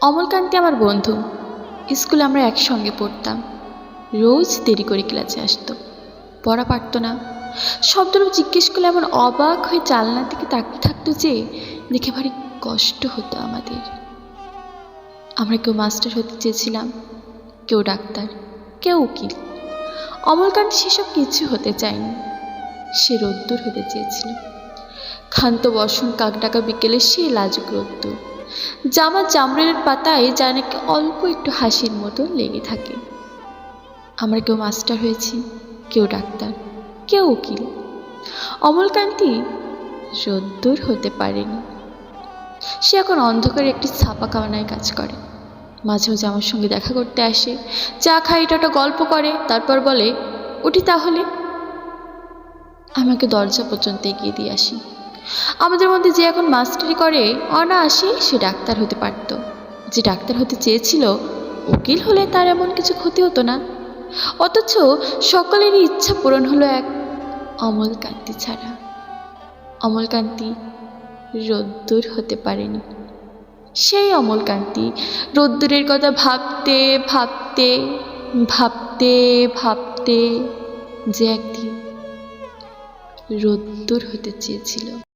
অমলকান্তি আমার বন্ধু। স্কুলে আমরা একসঙ্গে পড়তাম। রোজ দেরি করে ক্লাসে আসতো। পড়া পারতো না। শব্দরূপ জিজ্ঞেস করলে এমন অবাক হয়ে চালনার দিকে তাকিয়ে থাকতো যে, দেখে ভারী কষ্ট হতো আমাদের। আমরা কেউ মাস্টার হতে চেয়েছিলাম, কেউ ডাক্তার, কেউ উকিল। অমলকান্তি সেসব কিছু হতে চায়নি। সে রোদ্দুর হতে চেয়েছিল। ক্ষান্ত বসন, কাকডাকা বিকেলে সে লাজুক রোদ্দুর। জামা চামড়ের পাতায় যা নাকি অল্প একটু হাসির মতো লেগে থাকে। আমরা কেউ মাস্টার হয়েছি, কেউ ডাক্তার, কেউ উকিল। অমলকান্তি রোদ্দুর হতে পারেনি। সে এখন অন্ধকারে একটি ছাপা ছাপাখানায় কাজ করে। মাঝে মাঝে আমার সঙ্গে দেখা করতে আসে। চা খাই একটা গল্প করে, তারপর বলে, উঠি তাহলে। আমাকে দরজা পর্যন্ত এগিয়ে দিয়ে আসি। আমাদের মধ্যে যে এখন মাস্টারি করে, অনায়াসে সে ডাক্তার হতে পারত। যে ডাক্তার হতে চেয়েছিল, উকিল হলে তার এমন কিছু ক্ষতি হতো না। অথচ সকলেরই ইচ্ছা পূরণ হলো এক অমলকান্তি ছাড়া। অমলকান্তি রোদ্দুর হতে পারেনি। সেই অমলকান্তি রোদ্দুরের কথা ভাবতে ভাবতে ভাবতে ভাবতে যে একদিন রোদ্দুর হতে চেয়েছিল।